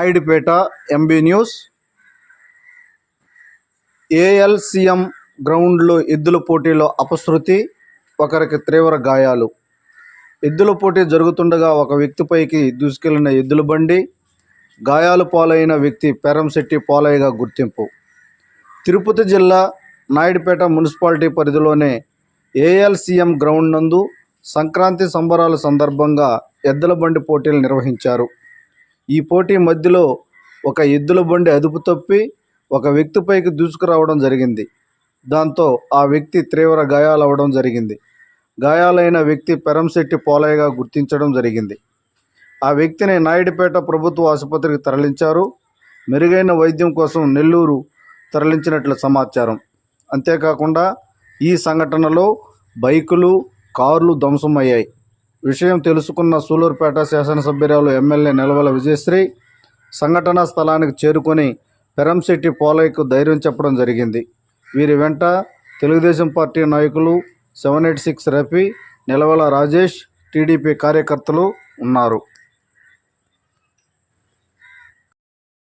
Naidupeta MB news. ఏఎల్సిఎం గ్రౌండ్లో ఎద్దుల పోటీలో అపశృతి ఒకరికి తీవ్ర గాయాలు. ఎద్దుల పోటీ జరుగుతుండగా ఒక వ్యక్తిపైకి దూసుకెళ్ళిన ఎద్దుల బండి గాయాలు పాలైన వ్యక్తి పెరంశెట్టి పాలయ్యగా గుర్తింపు. తిరుపతి జిల్లా నాయుడుపేట మున్సిపాలిటీ పరిధిలోనే ఏఎల్సిఎం గ్రౌండ్ నందు సంక్రాంతి సంబరాల సందర్భంగా ఎద్దుల బండి పోటీలు నిర్వహించారు. ఈ పోటీ మధ్యలో ఒక ఎద్దుల బండి అదుపు తప్పి ఒక వ్యక్తి పైకి దూసుకురావడం జరిగింది. దాంతో ఆ వ్యక్తి తీవ్ర గాయాలవ్వడం జరిగింది. గాయాలైన వ్యక్తి పెరంశెట్టి పోలయ్యగా గుర్తించడం జరిగింది. ఆ వ్యక్తిని నాయుడుపేట ప్రభుత్వ ఆసుపత్రికి తరలించారు. మెరుగైన వైద్యం కోసం నెల్లూరు తరలించినట్లు సమాచారం. అంతేకాకుండా ఈ సంఘటనలో బైకులు కార్లు ధ్వంసమయ్యాయి. విషయం తెలుసుకున్న సూలూరుపేట శాసనసభ్యురాలు ఎమ్మెల్యే నిలవల విజయశ్రీ సంఘటనా స్థలానికి చేరుకొని పెరంశెట్టి పోలయ్యకు ధైర్యం చెప్పడం జరిగింది. వీరి వెంట తెలుగుదేశం పార్టీ నాయకులు సెవెన్ ఎయిట్ సిక్స్ రఫీ నిలవల రాజేష్ టీడీపీ కార్యకర్తలు ఉన్నారు.